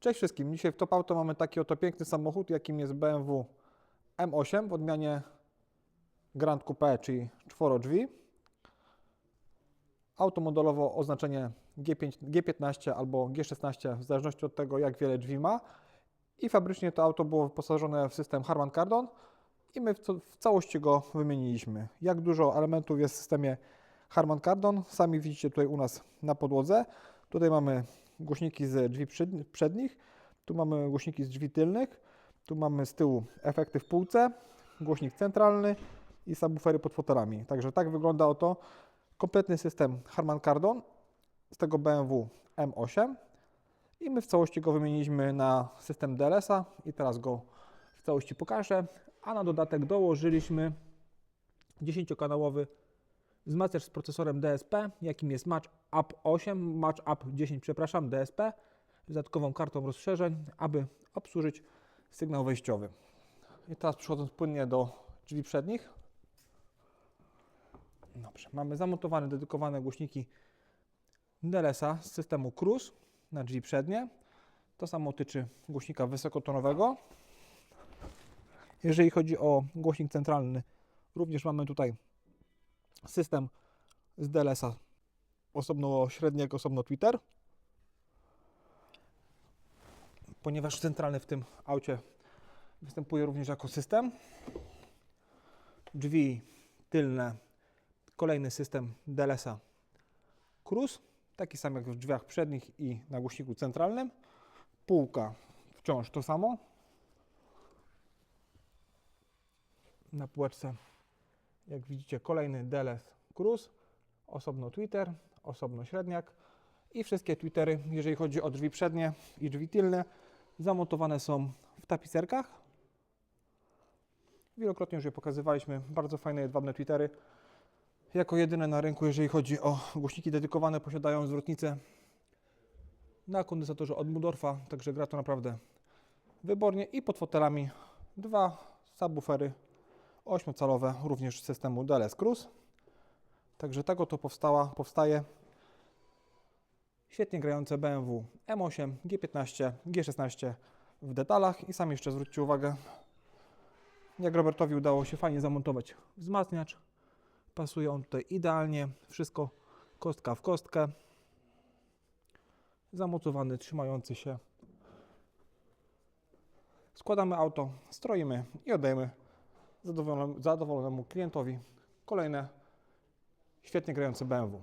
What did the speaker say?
Cześć wszystkim. Dzisiaj w Top Auto mamy taki oto piękny samochód, jakim jest BMW M8 w odmianie Grand Coupe, czyli czworodrzwi. Auto modelowo oznaczenie G5, G15 albo G16, w zależności od tego, jak wiele drzwi ma. I fabrycznie to auto było wyposażone w system Harman Kardon i my w, w całości go wymieniliśmy. Jak dużo elementów jest w systemie Harman Kardon, sami widzicie tutaj u nas na podłodze. Tutaj mamy głośniki z drzwi przed- przednich, tu mamy głośniki z drzwi tylnych, tu mamy z tyłu efekty w półce, głośnik centralny i subwoofery pod fotelami. Także tak wygląda oto kompletny system Harman Kardon z tego BMW M8 i my w całości go wymieniliśmy na system DLS-a i teraz go w całości pokażę, a na dodatek dołożyliśmy 10-kanałowy wzmacniacz z procesorem DSP, jakim jest Match Up 8, Match Up 10, przepraszam, DSP, z dodatkową kartą rozszerzeń, aby obsłużyć sygnał wejściowy. I teraz przechodząc płynnie do drzwi przednich. Dobrze, mamy zamontowane, dedykowane głośniki DLS-a z systemu Cruise na drzwi przednie. To samo tyczy głośnika wysokotonowego. Jeżeli chodzi o głośnik centralny, również mamy tutaj system z DLS-a osobno średniak, osobno Twitter. Ponieważ centralny w tym aucie występuje również jako system. Drzwi tylne, kolejny system DLS-a Cruise, taki sam jak w drzwiach przednich i na głośniku centralnym. Półka wciąż to samo. Na półeczce jak widzicie, kolejny DLS Cruise, osobno Twitter, osobno średniak i wszystkie Twittery, jeżeli chodzi o drzwi przednie i drzwi tylne, zamontowane są w tapicerkach. Wielokrotnie już je pokazywaliśmy, bardzo fajne jedwabne Twittery. Jako jedyne na rynku, jeżeli chodzi o głośniki dedykowane, posiadają zwrotnicę na kondensatorze od Mudorfa, także gra to naprawdę wybornie i pod fotelami dwa subwoofery 8-calowe również systemu DLS Cruise. Także tak oto powstała, powstaje świetnie grające BMW M8, G15, G16 w detalach i sami jeszcze zwróćcie uwagę, jak Robertowi udało się fajnie zamontować wzmacniacz. Pasuje on tutaj idealnie, wszystko kostka w kostkę. Zamocowany, trzymający się. Składamy auto, stroimy i oddajemy zadowolonemu, klientowi kolejne świetnie grające BMW.